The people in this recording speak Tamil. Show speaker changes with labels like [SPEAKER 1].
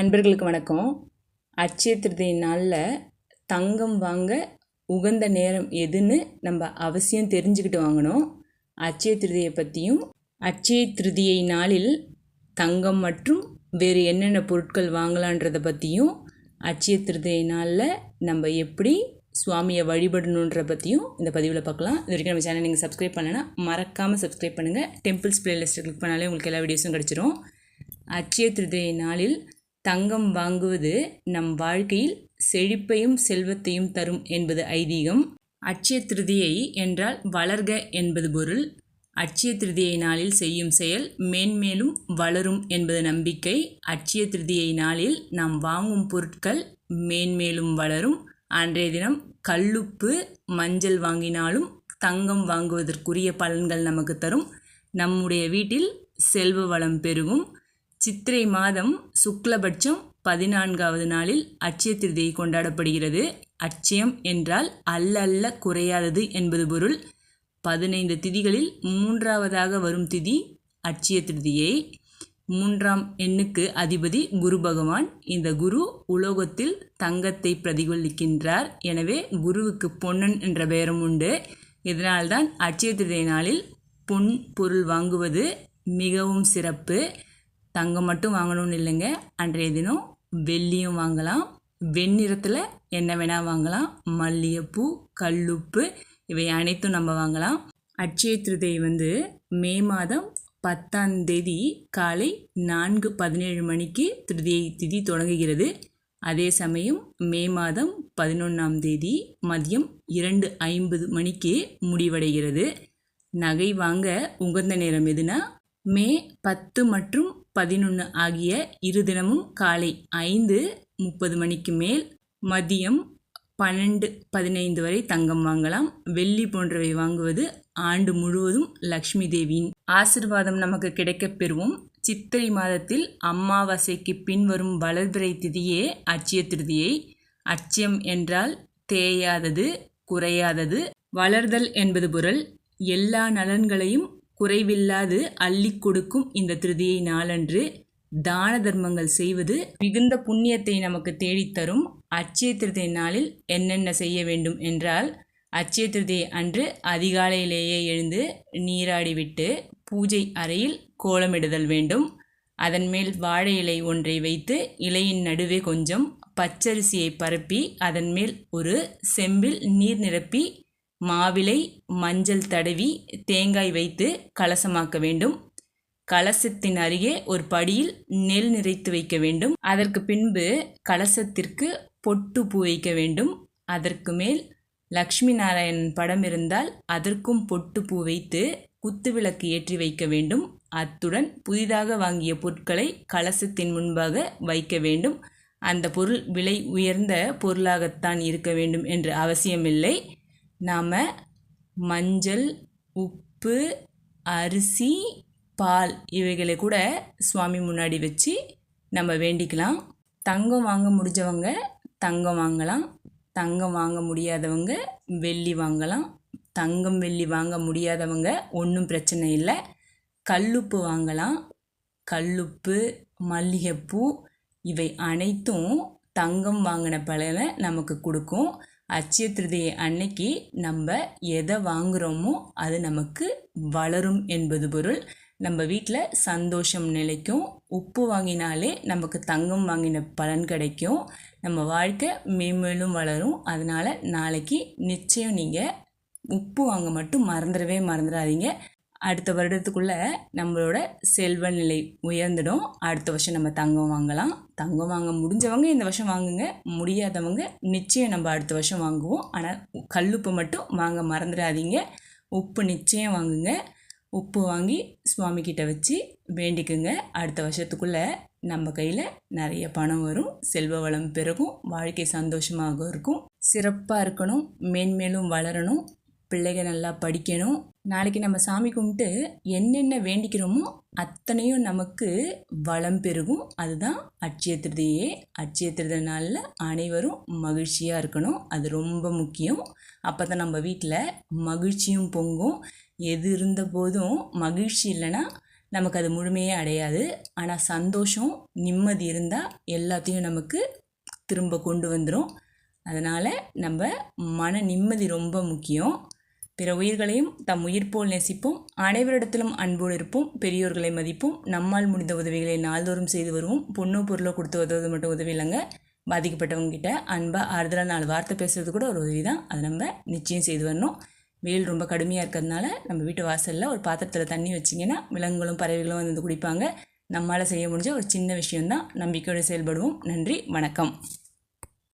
[SPEAKER 1] அன்பர்களுக்கு வணக்கம். அட்சய திருதி நாளில் தங்கம் வாங்க உகந்த நேரம் எதுன்னு நம்ம அவசியம் தெரிஞ்சுக்கிட்டு வாங்கணும். அட்சய திருதியை பற்றியும் அட்சய திருதியை நாளில் தங்கம் மற்றும் வேறு என்னென்ன பொருட்கள் வாங்கலான்றதை பற்றியும் அட்சய திருதியை நாளில் நம்ம எப்படி சுவாமியை வழிபடணுன்ற பற்றியும் இந்த பதிவில் பார்க்கலாம். இது வரைக்கும் நம்ம சேனல் நீங்கள் சப்ஸ்கிரைப் பண்ணலைன்னா மறக்காமல் சப்ஸ்கிரைப் பண்ணுங்கள் டெம்பிள்ஸ் பிளேலிஸ்ட்டை கிளிக் பண்ணாலே உங்களுக்கு எல்லா வீடியோஸும் கிடச்சிரும். அட்சய திருதியை நாளில் தங்கம் வாங்குவது நம் வாழ்க்கையில் செழிப்பையும் செல்வத்தையும் தரும் என்பது ஐதீகம். அட்சய திருதியை என்றால் வளர்க என்பது பொருள். அட்சய திருதியை நாளில் செய்யும் செயல் மேன்மேலும் வளரும் என்பது நம்பிக்கை. அட்சய திருதியை நாளில் நாம் வாங்கும் பொருட்கள் மேன்மேலும் வளரும். அன்றைய தினம் கல்லுப்பு மஞ்சள் வாங்கினாலும் தங்கம் வாங்குவதற்குரிய பலன்கள் நமக்கு தரும். நம்முடைய வீட்டில் செல்வ வளம் பெருகும். சித்திரை மாதம் சுக்லபட்சம் பதினான்காவது நாளில் அட்சய திருதியை கொண்டாடப்படுகிறது. அட்சயம் என்றால் அல்ல அல்ல குறையாதது என்பது பொருள். பதினைந்து திதிகளில் மூன்றாவதாக வரும் திதி அட்சய திருதியை. மூன்றாம் எண்ணுக்கு அதிபதி குரு பகவான். இந்த குரு உலோகத்தில் தங்கத்தை பிரதிபலிக்கின்றார். எனவே குருவுக்கு பொன்னன் என்ற பெயரும் உண்டு. இதனால்தான் அட்சய திருதியை நாளில் பொன் பொருள் வாங்குவது மிகவும் சிறப்பு. தங்கம் மட்டும் வாங்கணும்னு இல்லைங்க. அன்றைய தினம் வெள்ளியும் வாங்கலாம். வெண்ணிறத்தில் என்ன வேணால் வாங்கலாம். மல்லிகைப்பூ கல்லுப்பு இவை அனைத்தும் நம்ம வாங்கலாம். அட்சய திருதை வந்து மே மாதம் பத்தாம் தேதி காலை நான்கு பதினேழு மணிக்கு திருதியை திதி தொடங்குகிறது. அதே சமயம் மே மாதம் பதினொன்றாம் தேதி மதியம் இரண்டு ஐம்பது மணிக்கு முடிவடைகிறது. நகை வாங்க உகந்த நேரம் எதுனா மே பத்து மற்றும் பதினொன்று ஆகிய இரு தினமும் காலை ஐந்து முப்பது மணிக்கு மேல் மதியம் பன்னெண்டு பதினைந்து வரை தங்கம் வாங்கலாம். வெள்ளி போன்றவை வாங்குவது ஆண்டு முழுவதும் லக்ஷ்மி தேவியின் ஆசிர்வாதம் நமக்கு கிடைக்கப் பெறுவோம். சித்திரை மாதத்தில் அமாவாசைக்கு பின்வரும் வளர்பிறை திதியே அட்சய திருதியை. அச்சயம் என்றால் தேயாதது குறையாதது வளர்தல் என்பது பொருள். எல்லா நலன்களையும் குறைவில்லாது அள்ளி கொடுக்கும் இந்த திருதியை நாளன்று தான தர்மங்கள் செய்வது மிகுந்த புண்ணியத்தை நமக்கு தேடித்தரும் அட்சய திருதை நாளில் என்னென்ன செய்ய வேண்டும் என்றால் அட்சய திருதை அன்று அதிகாலையிலேயே எழுந்து நீராடிவிட்டு பூஜை அறையில் கோலமிடுதல் வேண்டும். அதன் மேல் வாழை இலை ஒன்றை வைத்து இலையின் நடுவே கொஞ்சம் பச்சரிசியை பரப்பி அதன் மேல் ஒரு செம்பில் நீர் நிரப்பி மாவிலை மஞ்சள் தடவி தேங்காய் வைத்து கலசமாக்க வேண்டும். கலசத்தின் அருகே ஒரு படியில் நெல் நிறைத்து வைக்க வேண்டும். அதற்கு பின்பு கலசத்திற்கு பொட்டு பூ வைக்க வேண்டும். அதற்கு மேல் லக்ஷ்மி நாராயணன் படம் இருந்தால் அதற்கும் பொட்டு பூ வைத்து குத்துவிளக்கு ஏற்றி வைக்க வேண்டும். அத்துடன் புதிதாக வாங்கிய பொருட்களை கலசத்தின் முன்பாக வைக்க வேண்டும். அந்த பொருள் விலை உயர்ந்த பொருளாகத்தான் இருக்க வேண்டும் என்று அவசியமில்லை. நாம் மஞ்சள் உப்பு அரிசி பால் இவைகளை கூட சுவாமி முன்னாடி வச்சு நம்ம வேண்டிக்கலாம். தங்கம் வாங்க முடிஞ்சவங்க தங்கம் வாங்கலாம். தங்கம் வாங்க முடியாதவங்க வெள்ளி வாங்கலாம். தங்கம் வெள்ளி வாங்க முடியாதவங்க ஒன்றும் பிரச்சனை இல்லை. கல்லுப்பு வாங்கலாம். கல்லுப்பு மல்லிகைப்பூ இவை அனைத்தும் தங்கம் வாங்கின பலனை நமக்கு கொடுக்கும். அச்சய திருதியை அன்னைக்கு நம்ம எதை வாங்குகிறோமோ அது நமக்கு வளரும் என்பது பொருள். நம்ம வீட்டில் சந்தோஷம் நிலைக்கும் உப்பு வாங்கினாலே நமக்கு தங்கம் வாங்கின பலன் கிடைக்கும். நம்ம வாழ்க்கை மேம்மேலும் வளரும். அதனால் நாளைக்கு நிச்சயம் நீங்கள் உப்பு வாங்க மட்டும் மறந்துடவே மறந்துடாதீங்க. அடுத்த வருடத்துக்குள்ளே நம்மளோட செல்வ நிலை உயர்ந்துடும். அடுத்த வருஷம் நம்ம தங்கம் வாங்கலாம். தங்கம் வாங்க முடிஞ்சவங்க இந்த வருஷம் வாங்குங்க. முடியாதவங்க நிச்சயம் நம்ம அடுத்த வருஷம் வாங்குவோம். ஆனால் கல்லுப்பு மட்டும் வாங்க மறந்துடாதீங்க. உப்பு நிச்சயம் வாங்குங்க. உப்பு வாங்கி சுவாமி கிட்ட வச்சு வேண்டிக்குங்க. அடுத்த வருஷத்துக்குள்ளே நம்ம கையில் நிறைய பணம் வரும். செல்வ வளம் பெருகும். வாழ்க்கை சந்தோஷமாக இருக்கும். சிறப்பாக இருக்கணும். மேன்மேலும் வளரணும். பிள்ளைகள் நல்லா படிக்கணும். நாளைக்கு நம்ம சாமி கும்பிட்டு என்னென்ன வேண்டிக்கிறோமோ அத்தனையும் நமக்கு வளம் பெருகும். அதுதான் அட்சய திருதியே. அட்சய திருத நாளில் அனைவரும் மகிழ்ச்சியாக இருக்கணும். அது ரொம்ப முக்கியம். அப்போ தான் நம்ம வீட்டில் மகிழ்ச்சியும் பொங்கும். எது இருந்த போதும் மகிழ்ச்சி இல்லைன்னா நமக்கு அது முழுமையே அடையாது. ஆனால் சந்தோஷம் நிம்மதி இருந்தால் எல்லாத்தையும் நமக்கு திரும்ப கொண்டு வந்துடும் அதனால் நம்ம மன நிம்மதி ரொம்ப முக்கியம். பிற உயிர்களையும் தம் உயிர் போல் நேசிப்போம். அனைவரிடத்திலும் அன்போடு இருப்போம். பெரியோர்களை மதிப்போம். நம்மால் முடிந்த உதவிகளை நாள்தோறும் செய்து வருவோம். பொண்ணு பொருளோ கொடுத்து உதவுவது மட்டும் உதவி இல்லைங்க. பாதிக்கப்பட்டவங்க கிட்ட அன்பாக ஆறுதலாக நாலு வார்த்தை பேசுறது கூட ஒரு உதவி தான். அதை நம்ம நிச்சயம் செய்து வரணும். வெயில் ரொம்ப கடுமையாக இருக்கிறதுனால நம்ம வீட்டு வாசலில் ஒரு பாத்திரத்தில் தண்ணி வச்சிங்கன்னா விலங்குகளும் பறவைகளும் வந்து குடிப்பாங்க. நம்மளால் செய்ய முடிஞ்ச ஒரு சின்ன விஷயம்தான். நம்பிக்கையோடு செயல்படுவோம். நன்றி வணக்கம்.